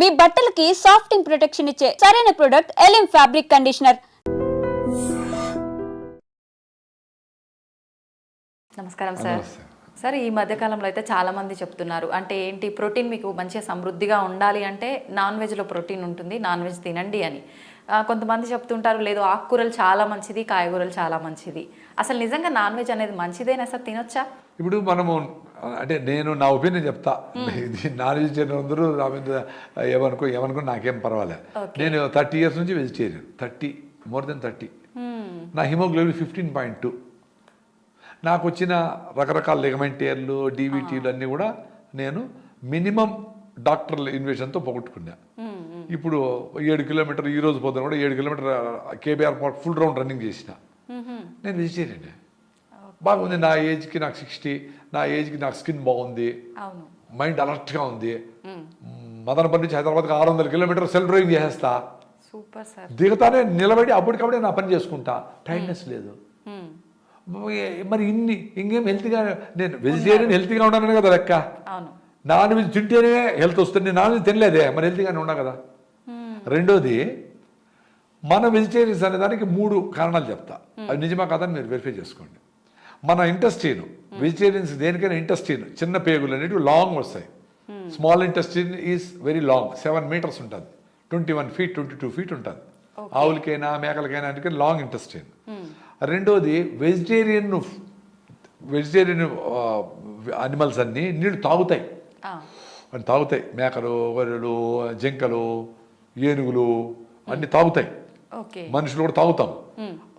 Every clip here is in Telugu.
మీ బట్టలకి సాఫ్టింగ్ ప్రొటెక్షన్ ఇచ్చే సరైన ప్రొడక్ట్ ఎలిమ్ ఫ్యాబ్రిక్ కండిషనర్ నమస్కారం సార్. సార్ ఈ మధ్యకాలంలో అయితే చాలా మంది చెప్తున్నారు. అంటే ఏంటి ప్రోటీన్ మీకు మంచిగా సమృద్ధిగా ఉండాలి అంటే నాన్ వెజ్లో ప్రోటీన్ ఉంటుంది నాన్ వెజ్ తినండి అని. కొంతమంది చెప్తుంటారు లేదు ఆకుకూరలు చాలా మంచిది కాయగూరలు చాలా మంచిది. అసలు నిజంగా నాన్ వెజ్ అనేది మంచిదేనా సార్ తినొచ్చా? ఇప్పుడు మనము అంటే నేను నా ఒపీనియన్ చెప్తా. ఇది నాన్ వెజిటేరియన్ అందరూ నా మీద ఏమనుకో ఏమనుకో నాకేం పర్వాలే నేను థర్టీ ఇయర్స్ నుంచి vegetarian thirty more than thirty. నా హిమోగ్లోబిన్ ఫిఫ్టీన్ పాయింట్ టూ. నాకు వచ్చిన రకరకాల లిగమెంటేర్లు డీవీటీలు అన్నీ కూడా నేను మినిమం డాక్టర్ల ఇన్వేషన్తో పోగొట్టుకున్నా. ఇప్పుడు ఏడు కిలోమీటర్ ఈ రోజు పొద్దున కూడా ఏడు kilometre KBR park full round running చేసిన. నేను వెజిటేరియన్ బాగుంది నా ఏజ్కి నాకు సిక్స్టీ నా ఏజ్కి నాకు స్కిన్ బాగుంది. మైండ్ అలర్ట్గా ఉంది. మదనపల్లి నుంచి హైదరాబాద్కి ఆరు వందల కిలోమీటర్ సెల్ డ్రైవింగ్ చేసేస్తా. Super sir. దిగతానే నిలబడి అప్పటికప్పుడే నా పని చేసుకుంటా. టైట్నెస్ లేదు. మరి ఇన్ని ఇంకేం హెల్తీగా నేను వెజిటేరియన్ హెల్తీగా ఉన్నాను కదా లెక్క? నాన్ వెజ్ తింటేనే హెల్త్ వస్తుంది. నాన్ వెజ్ తినలేదే. మరి హెల్తీగానే ఉన్నా కదా? రెండోది మన వెజిటేరియన్స్ అనే దానికి మూడు కారణాలు చెప్తా. అది నిజమా కాదని మీరు వెరిఫై చేసుకోండి. మన ఇంటెస్టీన్ వెజిటేరియన్స్ దేనికైనా ఇంటెస్టీన్ చిన్న పేగులు అనేటివి లాంగ్ వస్తాయి. Small intestine is very long seven metres ఉంటుంది. Twenty one feet twenty two feet ఉంటుంది ఆవులకైనా మేకలకైనా అందుకే లాంగ్ ఇంటెస్టీన్ రెండోది వెజిటేరియన్ వెజిటేరియన్ అనిమల్స్ అన్నీ నీళ్ళు తాగుతాయి. తాగుతాయి. మేకలు గొర్రెలు జింకలు ఏనుగులు అన్ని తాగుతాయి. ఓకే మనుషులు కూడా తాగుతాం.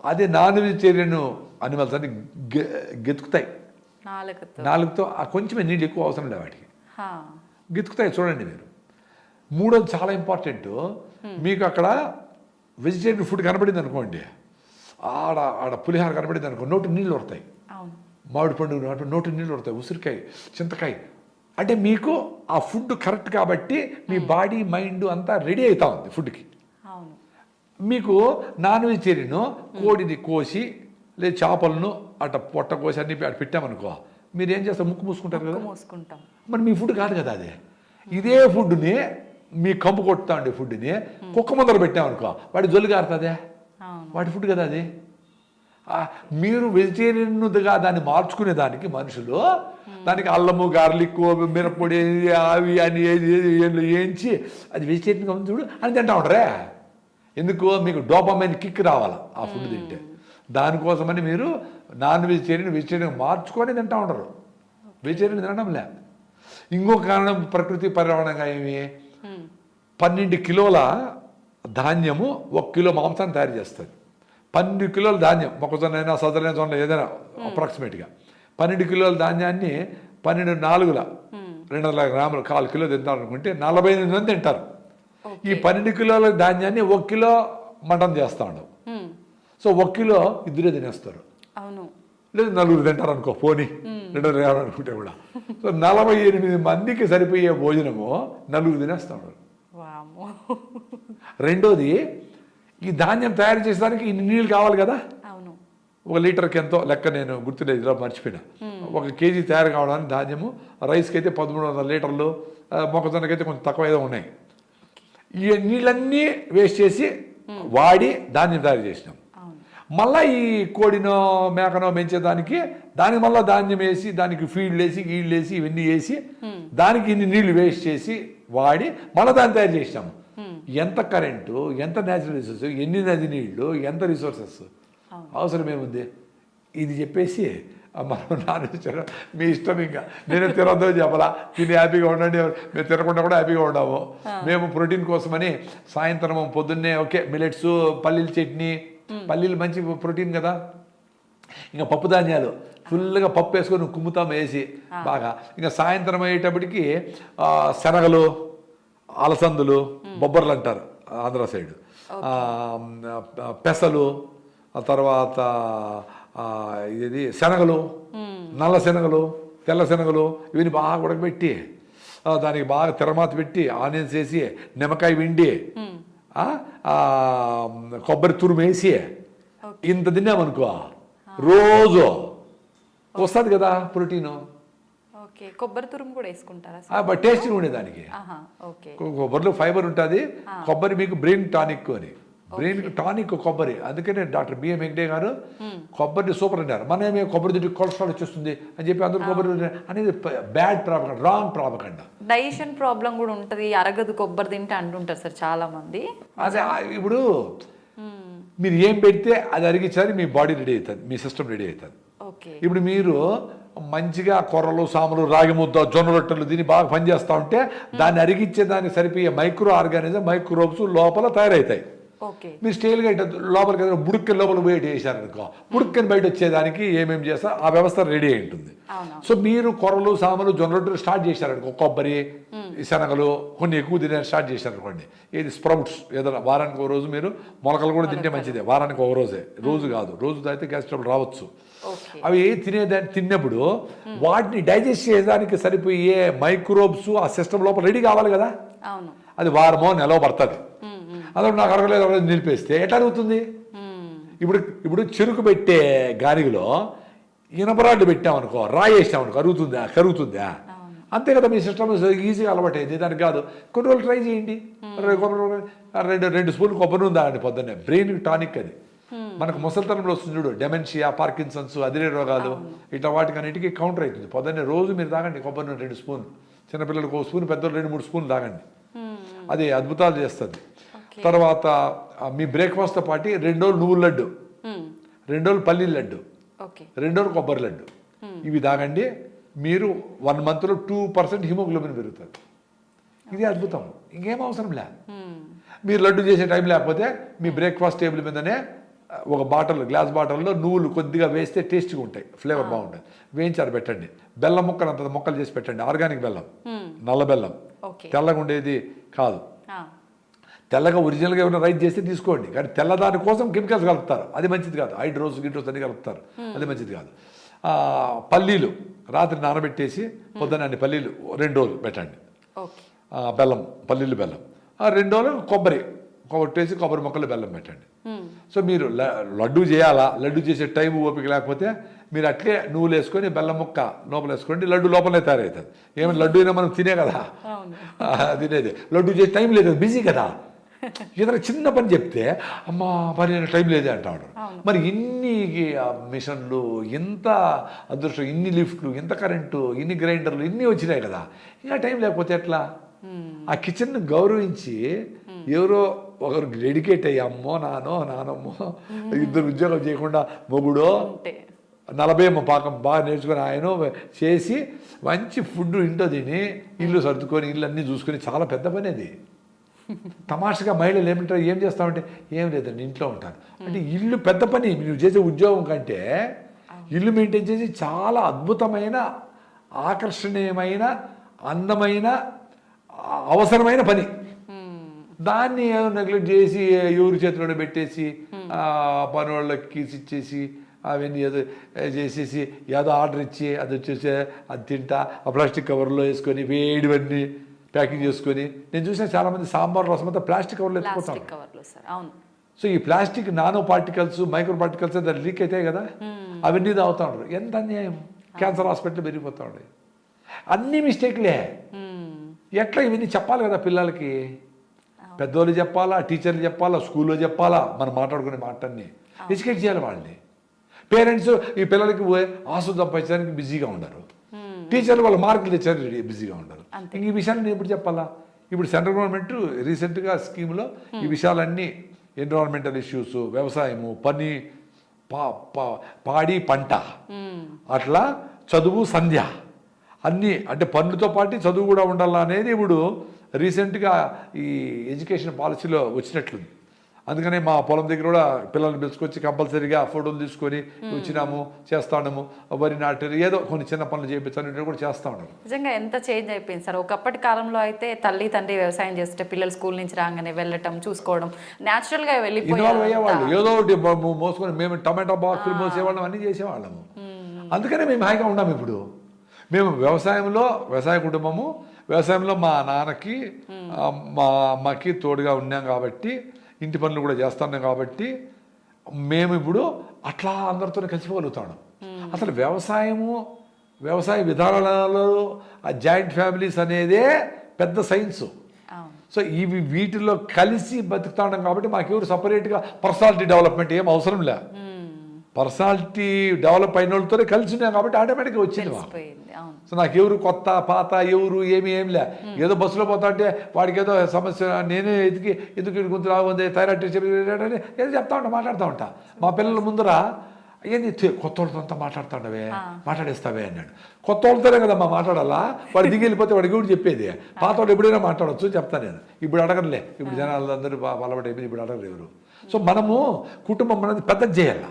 అదే నాన్ వెజిటేరియన్ అనిమల్స్ అన్ని గెతుకుతాయి. నాలుగుతో కొంచెమే నీళ్ళు ఎక్కువ అవసరం లేదు వాటికి. గెతుకుతాయి చూడండి మీరు. మూడోది చాలా ఇంపార్టెంట్ మీకు అక్కడ వెజిటేరియన్ ఫుడ్ కనబడింది అనుకోండి. ఆడ ఆడ పులిహార కనబడింది అనుకో నోటి నీళ్ళు అవును. మామిడి పండు నాటు నీళ్ళు పడతాయి ఉసిరికాయ చింతకాయ. అంటే మీకు ఆ ఫుడ్ కరెక్ట్ కాబట్టి మీ బాడీ మైండ్ అంతా రెడీ అవుతా ఉంది ఫుడ్కి మీకు నాన్ వెజిటేరియన్ కోడిని కోసి లేదా చేపలను అట్ట పొట్ట కోసి అన్ని అటు పెట్టామనుకో మీరు ఏం చేస్తారు? ముక్కు మూసుకుంటారు కదా? మూసుకుంటాం. మరి మీ ఫుడ్ కాదు కదా అది? ఇదే ఫుడ్ని మీ కంపు కొడుతా ఉండే ఫుడ్ని కుక్క ముందర పెట్టామనుకో వాడి జొల్లు కారుతుందే? వాటి ఫుడ్ కదా అది? మీరు వెజిటేరియన్గా దాన్ని మార్చుకునే దానికి మనుషులు దానికి అల్లము గార్లిక్ మిరప్పొడి అవి అని ఏది ఏది ఏది వేయించి అది వెజిటేరియన్గా ఉంది చూడు అని తింటా ఉంటారే? ఎందుకు మీకు డోపమైన్ కిక్ రావాలి ఆ ఫుడ్ తింటే. దానికోసమని మీరు నాన్ వెజిటేరియన్ వెజిటేరియన్ మార్చుకొని తింటా ఉంటారు వెజిటేరియన్ తినడం లే. ఇంకొక కారణం ప్రకృతి పర్యావరణంగా ఏమి? పన్నెండు కిలోల ధాన్యము ఒక కిలో మాంసాన్ని తయారు చేస్తుంది. పన్నెండు కిలోల ధాన్యం మొక్కజొన్న అయినా సదరైన జొన్న ఏదైనా అప్రాక్సిమేట్గా. పన్నెండు కిలోల ధాన్యాన్ని పన్నెండు నాలుగుల రెండు వందల గ్రాములు కాలు కిలో తింటారు అనుకుంటే నలభై ఎనిమిది మంది తింటారు. ఈ పన్నెండు కిలోల ధాన్యాన్ని ఒక కిలో మటన్ చేస్తా ఉండవు. సో ఒక కిలో ఇద్దరే తినేస్తారు. అవును. లేదు నలుగురు తింటారు అనుకో పోనీ రెండు అనుకుంటే కూడా. సో నలభై ఎనిమిది మందికి సరిపోయే భోజనము నలుగురు తినేస్తాడు రెండోది ఈ ధాన్యం తయారు చేసేదానికి ఇన్ని నీళ్ళు కావాలి కదా? అవును. ఒక లీటర్కి ఎంతో లెక్క నేను గుర్తులేదు ఇలా మర్చిపోయినా. ఒక కేజీ తయారు కావడానికి ధాన్యము రైస్కి అయితే పదమూడు వందల లీటర్లు మొక్కజొన్నకి అయితే కొంచెం తక్కువ ఏదో ఉన్నాయి. ఈ నీళ్ళన్నీ వేస్ట్ చేసి వాడి ధాన్యం తయారు చేసినాం. మళ్ళా ఈ కోడినో మేకనో పెంచేదానికి దానికి మళ్ళీ ధాన్యం వేసి దానికి ఫీల్డ్ వేసి గీళ్ళు వేసి ఇవన్నీ వేసి దానికి ఇన్ని నీళ్ళు వేస్ట్ చేసి వాడి మళ్ళీ దాన్ని తయారు చేసినాము. ఎంత కరెంటు ఎంత న్యాచురల్ రిసోర్సెస్ ఎన్ని నది నీళ్ళు ఎంత రిసోర్సెస్ అవసరం ఏముంది? ఇది చెప్పేసి మనం నాన్ వెజిటేరియన్ మీ ఇష్టం ఇంకా. నేను తినొద్దు చెప్పలా? తిని హ్యాపీగా ఉండండి. మేము తినకుండా కూడా హ్యాపీగా ఉన్నాము మేము ప్రోటీన్ కోసమని సాయంత్రం పొద్దున్నే ఓకే మిలెట్స్ పల్లీల చట్నీ పల్లీలు మంచి ప్రోటీన్ కదా. ఇంకా పప్పు ధాన్యాలు ఫుల్గా పప్పు వేసుకొని కుమ్ముతాం వేసి బాగా. ఇంకా సాయంత్రం అయ్యేటప్పటికి శనగలు అలసందులు బొబ్బర్లు అంటారు ఆంధ్ర సైడ్. పెసలు తర్వాత ఇది శనగలు నల్ల శనగలు తెల్ల శనగలు ఇవన్నీ బాగా ఉడకబెట్టి దానికి బాగా తెరమాత పెట్టి ఆనియన్స్ వేసి నిమ్మకాయ విండి ఆ, కొబ్బరి తురుము వేసి ఇంత తిన్నామనుకో రోజు వస్తుంది కదా ప్రోటీను కొబ్బరి తురుము కూడా వేసుకుంటారా కొబ్బరిలో ఫైబర్ ఉంటుంది కొబ్బరి మీకు బ్రెయిన్ టానిక్ అని బ్రెయిన్ టానిక్ కొబ్బరి అందుకనే డాక్టర్ బిఎం వెంకటే గారు కొబ్బరిని సూపర్ అన్నారు మన ఏమే కొబ్బరి తింటే కొలెస్ట్రాల్ వచ్చేస్తుంది అని చెప్పి అందరూ కొబ్బరి అనేది bad propaganda wrong propaganda digestion problem కూడా ఉంటుంది అరగదు కొబ్బరి తింటే అంటుంటారు సార్ చాలా మంది అదే ఇప్పుడు మీరు ఏం పెడితే అది అరిగించాలి మీ బాడీ రెడీ అవుతుంది మీ సిస్టమ్ రెడీ అవుతుంది. ఓకే. ఇప్పుడు మీరు మంచిగా కొర్రలు సాములు రాగి ముద్ద జొన్న రొట్టెలు దీన్ని బాగా పనిచేస్తూ ఉంటే దాన్ని అరిగించే దానికి సరిపోయే మైక్రో ఆర్గానిజం మైక్రోబ్స్ లోపల తయారవుతాయి. మీరు స్టైల్గా ఇట్లా లోపలికి ఏదైనా బుడుక్కని లోపల పోయి వేసారనుకో బుడుక్కని బయట వచ్చేదానికి ఏమేమి చేస్తా ఆ వ్యవస్థ రెడీ అయి ఉంటుంది. సో మీరు కొర్రలు సాములు జొన్న రొట్టెలు స్టార్ట్ చేశారనుకో కొబ్బరి శనగలు కొన్ని ఎక్కువ తినే స్టార్ట్ చేశారనుకోండి. ఏది స్ప్రౌట్స్ ఏదైనా వారానికి ఒక రోజు మీరు మొలకలు కూడా తింటే మంచిదే వారానికి ఒక రోజే. రోజు కాదు రోజు తాగితే గ్యాస్ ట్రబుల్ రావచ్చు. అవి తినేదాన్ని తిన్నప్పుడు వాటిని డైజెస్ట్ చేయడానికి సరిపోయే మైక్రోబ్స్ ఆ సిస్టమ్ లోపల రెడీ కావాలి కదా? అది వారమో నెలలో పడుతుంది. మ్మ్, మ్మ్, అదే నాకు అరగలేదు అరగలేదు నిలిపేస్తే. ఎట్లా అరుగుతుంది మ్మ్. ఇప్పుడు ఇప్పుడు చెరుకు పెట్టే గానిగిలో ఇనపరాడ్డు పెట్టామనుకో రాయి వేసామనుకో అరుగుతుందా కరుగుతుందా? అంతే కదా మీ సిస్టమ్ ఈజీగా అలవాటైంది దానికి కాదు. కొన్ని రోజులు ట్రై చేయండి. రెండు రెండు రెండు స్పూన్లు కొబ్బరి తాగండి పొద్దున్నే. బ్రెయిన్ టానిక్ అది. మనకు ముసలితనంలో వస్తుంది చూడు డెమెన్షియా పార్కిన్సన్స్ అదిరే రోగాలు. ఇట్లా వాటికన్నిటికీ కౌంటర్ అవుతుంది. పొద్దున్నే రోజు మీరు తాగండి కొబ్బరి నూనె రెండు స్పూన్ చిన్నపిల్లలకు ఒక స్పూన్ పెద్దలు రెండు మూడు స్పూన్లు తాగండి. అది అద్భుతాలు చేస్తుంది. తర్వాత మీ బ్రేక్ఫాస్ట్తో పాటు రెండు రోజులు నువ్వుల లడ్డు. రెండు రోజులు లడ్డు రెండు రోజులు కొబ్బరి లడ్డు. ఇవి తాగండి మీరు వన్ మంత్లో టూ పర్సెంట్ హిమోగ్లోబిన్ పెరుగుతుంది. ఇది అద్భుతం. ఇంకేం అవసరం లే. మీరు లడ్డు చేసే టైం లేకపోతే మీ బ్రేక్ఫాస్ట్ టేబుల్ మీదనే ఒక బాటిల్ గ్లాస్ బాటిల్లో నువ్వులు కొద్దిగా వేస్తే టేస్ట్గా ఉంటాయి ఫ్లేవర్ బాగుంటుంది వేయించారు పెట్టండి. బెల్లం ముక్కలు అంత ముక్కలు చేసి పెట్టండి. ఆర్గానిక్ బెల్లం. నల్ల బెల్లం. తెల్లగా ఉండేది కాదు. తెల్లగా ఒరిజినల్గా ఏమైనా రైట్ చేస్తే తీసుకోండి. కానీ తెల్లదాని కోసం కెమికల్స్ కలుపుతారు. అది మంచిది కాదు. హైడ్రోస్ గిడ్రోస్ అన్ని కలుపుతారు. అది మంచిది కాదు. పల్లీలు రాత్రి నానబెట్టేసి పొద్దున్న అన్ని పల్లీలు రెండు రోజులు పెట్టండి. బెల్లం పల్లీలు బెల్లం. రెండు రోజులు కొబ్బరి. కొట్టేసి కొబ్బరి మొక్కలు బెల్లం పెట్టండి. సో మీరు లడ్డు చేయాలా? లడ్డు చేసే టైం ఓపిక లేకపోతే మీరు అట్లే నువ్వులు వేసుకొని బెల్లం ముక్క లోపల వేసుకోండి. లడ్డు లోపలే తయారవుతుంది. ఏమైనా లడ్డు అయినా మనం తినే కదా. తినేది. లడ్డు చేసే టైం లేదు. బిజీ కదా. ఏదైనా చిన్న పని చెప్తే అమ్మా పని టైం లేదే అంటాడు. మరి ఇన్ని మిషన్లు ఇంత అదృష్టం ఇన్ని లిఫ్ట్లు ఇంత కరెంటు ఇన్ని గ్రైండర్లు ఇన్ని వచ్చినాయి కదా. ఇంకా టైం లేకపోతే ఎట్లా? ఆ కిచెన్ గౌరవించి ఎవరో ఒకరు డెడికేట్ అయ్యి అమ్మో నానో నానమ్మో ఇద్దరు ఉద్యోగం చేయకుండా మొగుడో నలభై ఏమో పాకం బాగా నేర్చుకొని ఆయన చేసి మంచి ఫుడ్ ఇంట్లో తిని ఇల్లు సర్దుకొని ఇల్లు అన్నీ చూసుకొని చాలా పెద్ద పని అది. తమాషగా మహిళలు ఏమంటారు? ఏం చేస్తామంటే ఏం లేదండి ఇంట్లో ఉంటాను. అంటే ఇల్లు పెద్ద పని నువ్వు చేసే ఉద్యోగం కంటే ఇల్లు మెయింటైన్ చేసి చాలా అద్భుతమైన ఆకర్షణీయమైన అందమైన అవసరమైన పని. దాన్ని నెగ్లెక్ట్ చేసి ఎవరి చేతిలో పెట్టేసి ఆ పని వాళ్ళకి ఇచ్చేసి అవన్నీ ఏదో చేసేసి ఏదో ఆర్డర్ ఇచ్చి అది వచ్చేసి అది తింటా ఆ ప్లాస్టిక్ కవర్లో వేసుకొని వేడివన్నీ ప్యాకింగ్ చేసుకొని నేను చూసిన చాలామంది సాంబార్ రసం అంతా ప్లాస్టిక్ కవర్లో ఎత్తుకుపోతాను అవును. సో ఈ plastic nano particles micro particles దాన్ని లీక్ అవుతాయి కదా? అవన్నీ తాగుతా ఉంటారు ఎంత అన్యాయం? క్యాన్సర్ హాస్పిటల్ పెరిగిపోతా ఉన్నాయి అన్ని మిస్టేక్లే. ఎట్లా ఇవన్నీ చెప్పాలి కదా పిల్లలకి? పెద్దోళ్ళు చెప్పాలా టీచర్లు చెప్పాలా స్కూల్లో చెప్పాలా? మనం మాట్లాడుకునే మాటన్ని ఎడ్యుకేట్ చేయాలి వాళ్ళని. పేరెంట్స్ ఈ పిల్లలకి ఆసు సంపాదించడానికి బిజీగా ఉండరు. టీచర్లు వాళ్ళ మార్కులు తెచ్చారు బిజీగా ఇంక ఈ విషయాలు నేను ఎప్పుడు చెప్పాలా? ఇప్పుడు సెంట్రల్ గవర్నమెంట్ రీసెంట్గా స్కీమ్లో ఈ విషయాలన్నీ ఎన్విరాన్మెంటల్ ఇష్యూస్ వ్యవసాయము పని పా పా- పాడి పంట అట్లా చదువు సంధ్య అన్నీ అంటే పనులతో పాటు చదువు కూడా ఉండాలా అనేది ఇప్పుడు రీసెంట్గా ఈ ఎడ్యుకేషన్ పాలసీలో వచ్చినట్లుంది. అందుకనే మా పొలం దగ్గర కూడా పిల్లల్ని పిలుచుకొచ్చి కంపల్సరీగా ఫోటోలు తీసుకొని వచ్చినాము చేస్తాము వరి నాటారు ఏదో కొన్ని చిన్న పనులు చేయించాలని కూడా చేస్తా ఉన్నాము నిజంగా ఎంత చేంజ్ అయిపోయింది సార్. ఒకప్పటి కాలంలో అయితే తల్లి తండ్రి వ్యవసాయం చేస్తుంటే పిల్లలు స్కూల్ నుంచి రాగానే వెళ్ళటం చూసుకోవడం న్యాచురల్గా అయ్యేవాళ్ళు. ఏదో ఒకటి మోసుకొని మేము టమాటా బాక్సులు మోసేవాళ్ళం అన్నీ చేసేవాళ్ళము. అందుకనే మేము హాయిగా ఉన్నాం ఇప్పుడు. మేము వ్యవసాయంలో వ్యవసాయ కుటుంబము వ్యవసాయంలో మా నాన్నకి మా అమ్మకి తోడుగా ఉన్నాం కాబట్టి ఇంటి పనులు కూడా చేస్తున్నాం కాబట్టి మేము ఇప్పుడు అట్లా అందరితో కలిసిపోగలుగుతాం అసలు వ్యవసాయము వ్యవసాయ విధానాలలో ఆ జాయింట్ ఫ్యామిలీస్ అనేదే పెద్ద సైన్స్. సో ఇవి వీటిలో కలిసి బతుకుతా కాబట్టి మాకెవరు సపరేట్గా పర్సనాలిటీ డెవలప్మెంట్ ఏం అవసరం లే. పర్సనాలిటీ డెవలప్ అయిన వాళ్ళతోనే కలిసి ఉన్నాం కాబట్టి ఆటోమేటిక్గా వచ్చింది సో నాకు ఎవరు కొత్త పాత ఎవరు ఏమి ఏం లే. ఏదో బస్సులో పోతా అంటే వాడికి ఏదో సమస్య నేనే ఎందుకు వీడి గొంతు రాగుంది థైరాయిడ్ చేయాలి, ఏదో చెప్తా ఉంటా మాట్లాడుతూ ఉంటా మా పిల్లల ముందర ఏంది కొత్త వాళ్ళతో అంతా మాట్లాడుతాండవే మాట్లాడేస్తావే అన్నాడు కొత్త వాళ్ళతోనే కదా మా మాట్లాడాలా వాడు దిగి వెళ్ళిపోతే వాడికి కూడా చెప్పేది పాత వాడు ఎప్పుడైనా మాట్లాడవచ్చు చెప్తాను నేను ఇప్పుడు అడగనులే ఇప్పుడు జనాలు అందరూ అలవాటు అయిపోయింది ఇప్పుడు అడగరు ఎవరు సో మనము కుటుంబం అనేది పెద్దది చేయాలా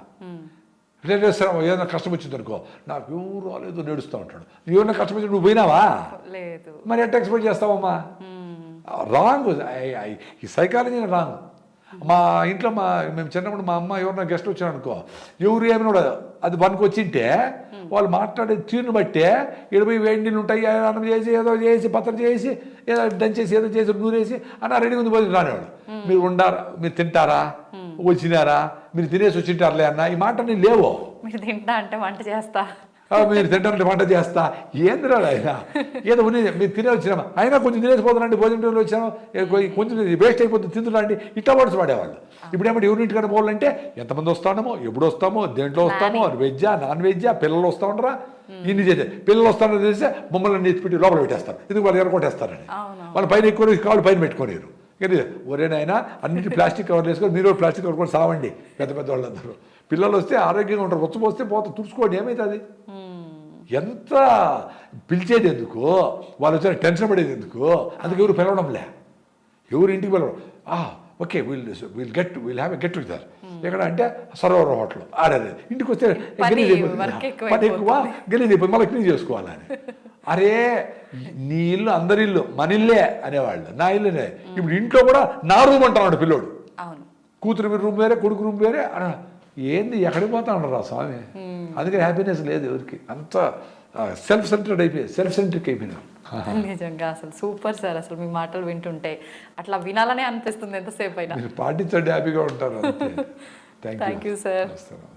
రిలేటివ్స్ ఏదైనా కష్టం వచ్చింది అనుకో. నాకు ఎవరు రాలేదు నేడుస్తూ ఉంటాడు. ఏమైనా కష్టం వచ్చి నువ్వు పోయినావా? లేదు. మరి ఎట్లా ఎక్స్పెక్ట్ చేస్తావమ్మా? రాంగ్ ఈ సైకాలజీ రాంగ్. మా ఇంట్లో మా మేము చిన్నప్పుడు మా అమ్మ ఎవరైనా గెస్ట్ వచ్చారు అనుకో. ఎవరు ఏమైనా కూడా అది వన్కి వచ్చింటే వాళ్ళు మాట్లాడే తీరుని బట్టే ఇరవై వేడి నీళ్ళు ఉంటాయి అన్నం చేసి ఏదో చేసి పత్రం చేసి ఏదో దంచేసి ఏదో చేసి నూరేసి అన్న రెడీ ఉంది పోయి రానివాడు. మీరు ఉండారా? మీరు తింటారా? వచ్చినారా మీరు తినేసి వచ్చింటారులే అన్న ఈ మాట నేను లేవు? మీరు తింటా అంటే వంట చేస్తా. మీరు తింటారంటే వంట చేస్తా. ఏందిరా ఆయన ఏదో మీరు తినే వచ్చినామా? అయినా కొంచెం తినేసిపోతానండి భోజనం టైంలో వచ్చాము కొంచెం వేస్ట్ అయిపోతుంది తింటున్నాండి ఇట్లా వర్డ్స్ వాడేవాళ్ళు ఇప్పుడు ఏమంటే యూనిట్ కానీ పోవాలంటే ఎంతమంది వస్తామో ఎప్పుడు వస్తామో దేంట్లో వస్తామో వెజ్జా నాన్ వెజ్జా పిల్లలు వస్తా ఉండరా? ఇన్ని చేసే పిల్లలు వస్తారని తెలిస్తే మమ్మల్ని నెత్తిపెట్టి లోపల పెట్టేస్తారు. ఎందుకు వాళ్ళు ఎరగొట్టేస్తారని. వాళ్ళు పైన ఎక్కువ కాళ్ళు పైన పెట్టుకోలేరు. కానీ ఒరేనైనా అన్నిటి ప్లాస్టిక్ కవర్లు వేసుకొని మీరు ప్లాస్టిక్ కవర్ కూడా సావండి పెద్ద పెద్ద వాళ్ళందరూ. పిల్లలు వస్తే ఆరోగ్యంగా ఉంటారు వచ్చి పోస్తే పోతే తుడుచుకోండి ఏమవుతుంది ఎంత పిలిచేది ఎందుకు వాళ్ళు వచ్చిన టెన్షన్ పడేది ఎందుకు అందుకు ఎవరు పిలవడంలే. ఎవరు ఇంటికి పిలవడం okay we'll we'll get we'll have a get together ఎక్కడ అంటే సరోవర్ హోటల్ ఆడేది. ఇంటికి వస్తే గలీజ్ పని ఎక్కువ గలీజ్ మళ్ళీ క్లీన్ చేసుకోవాలని. అరే నీ ఇల్లు అందరి ఇల్లు మన ఇల్లే అనేవాళ్ళు. నా ఇల్లునే ఇప్పుడు ఇంట్లో కూడా నా రూమ్ అంటున్నాడు పిల్లోడు. కూతురు రూమ్ వేరే కొడుకు రూమ్ వేరే. ఏంది ఎక్కడికి పోతా ఉండరు ఆ స్వామి? అందుకని హ్యాపీనెస్ లేదు ఎవరికి. అంత సెల్ఫ్ సెంటర్డ్ అయిపోయి సెల్ఫ్ సెంట్రిక్ అయిపోయినారు నిజంగా అసలు సూపర్ సార్ అసలు మీ మాటలు వింటుంటే అట్లా వినాలనే అనిపిస్తుంది ఎంతసేపు అయినా పాటించండి హ్యాపీగా ఉంటారు థ్యాంక్. నమస్తే, నమస్తే.